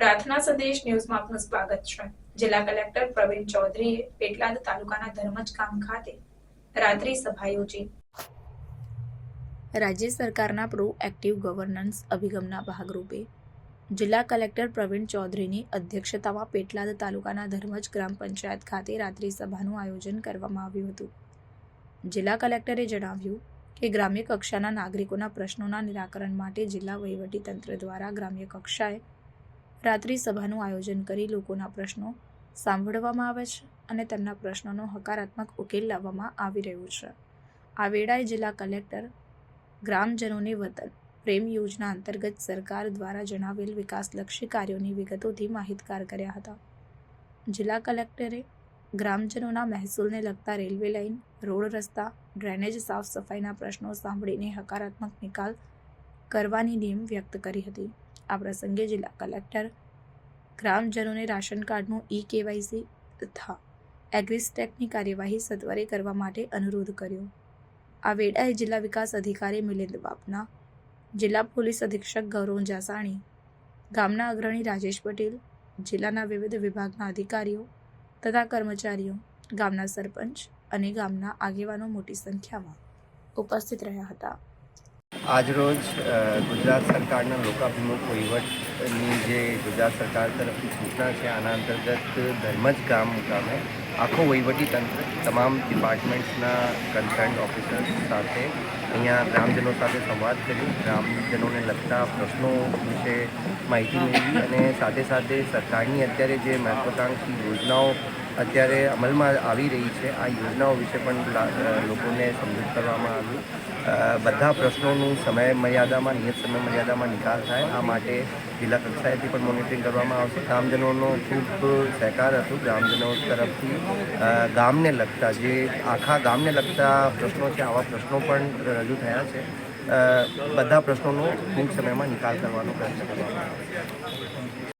પ્રાર્થના સંદેશ ન્યૂઝમાં આપનું સ્વાગત છે. જિલ્લા કલેક્ટર પ્રવીણ ચૌધરીએ પેટલાદ તાલુકાના ધર્મજ ગામ ખાતે રાત્રિ સભા યોજી. રાજ્ય સરકારના પ્રો એક્ટિવ ગવર્નન્સ અભિગમના ભાગરૂપે જિલ્લા કલેક્ટર પ્રવીણ ચૌધરીની અધ્યક્ષતામાં પેટલાદ તાલુકાના ધર્મજ ગ્રામ પંચાયત ખાતે રાત્રિ સભાનું આયોજન કરવામાં આવ્યું હતું. જિલ્લા કલેક્ટરે જણાવ્યું કે ગ્રામ્ય કક્ષાના નાગરિકોના પ્રશ્નોના નિરાકરણ માટે જિલ્લા વહીવટી તંત્ર દ્વારા ગ્રામ્ય કક્ષાએ રાત્રિ સભાનું આયોજન કરી લોકોના પ્રશ્નો સાંભળવામાં આવે છે અને તેમના પ્રશ્નોનો હકારાત્મક ઉકેલ લાવવામાં આવી રહ્યું છે. આ વેળાએ જિલ્લા કલેક્ટર ગ્રામજનોને વતન પ્રેમ યોજના અંતર્ગત સરકાર દ્વારા જણાવેલ વિકાસલક્ષી કાર્યોની વિગતોથી માહિતગાર કર્યા હતા. જિલ્લા કલેક્ટરે ગ્રામજનોના મહેસૂલને લગતા રેલવે લાઇન, રોડ રસ્તા, ડ્રેનેજ સાફ સફાઈના પ્રશ્નો સાંભળીને હકારાત્મક નિકાલ કરવાની નેમ વ્યક્ત કરી હતી. આ પ્રસંગે જિલ્લા કલેક્ટર ગ્રામજનોને રાશન કાર્ડનું ઈ કેવાયસી તથા એગ્રીસ્ટેકની કાર્યવાહી સત્વરે કરવા માટે અનુરોધ કર્યો. આ વેળાએ જિલ્લા વિકાસ અધિકારી મિલિંદ બાપના, જિલ્લા પોલીસ અધિક્ષક ગૌરવ જાસાણી, ગામના અગ્રણી રાજેશ પટેલ, જિલ્લાના વિવિધ વિભાગના અધિકારીઓ તથા કર્મચારીઓ, ગામના સરપંચ અને ગામના આગેવાનો મોટી સંખ્યામાં ઉપસ્થિત રહ્યા હતા. આજરોજ ગુજરાત સરકારના લોકાભિમુખ વહીવટની જે ગુજરાત સરકાર તરફથી સૂચના છે, આના અંતર્ગત ધર્મજ ગામ મુકામે આખો વહીવટી તંત્ર તમામ ડિપાર્ટમેન્ટ્સના કન્સર્ન ઓફિસર્સ સાથે અહીંયા ગ્રામજનો સાથે સંવાદ કરી, ગ્રામજનોને લગતા પ્રશ્નો વિશે માહિતી મેળવી અને સાથે સાથે સરકારની અત્યારે જે મહત્વાકાંક્ષી યોજનાઓ અત્યારે અમલમાં આવી રહી છે. આ યોજનાઓ વિશે પણ લોકોને સમજૂત કરવામાં આવ્યું બધા પ્રશ્નોનું સમય મર્યાદામાં નિયત સમય મર્યાદામાં નિકાલ થાય. આ માટે જિલ્લા કક્ષાએથી પણ મોનિટરિંગ કરવામાં આવશે. ગ્રામજનોનો ખૂબ સહકાર હતો. ગ્રામજનો તરફથી ગામને લગતા જે આખા ગામને લગતા પ્રશ્નો છે, આવા પ્રશ્નો પણ રજૂ થયા છે. બધા પ્રશ્નોનો ટૂંક સમયમાં નિકાલ કરવાનો પ્રયત્ન કરવામાં આવશે.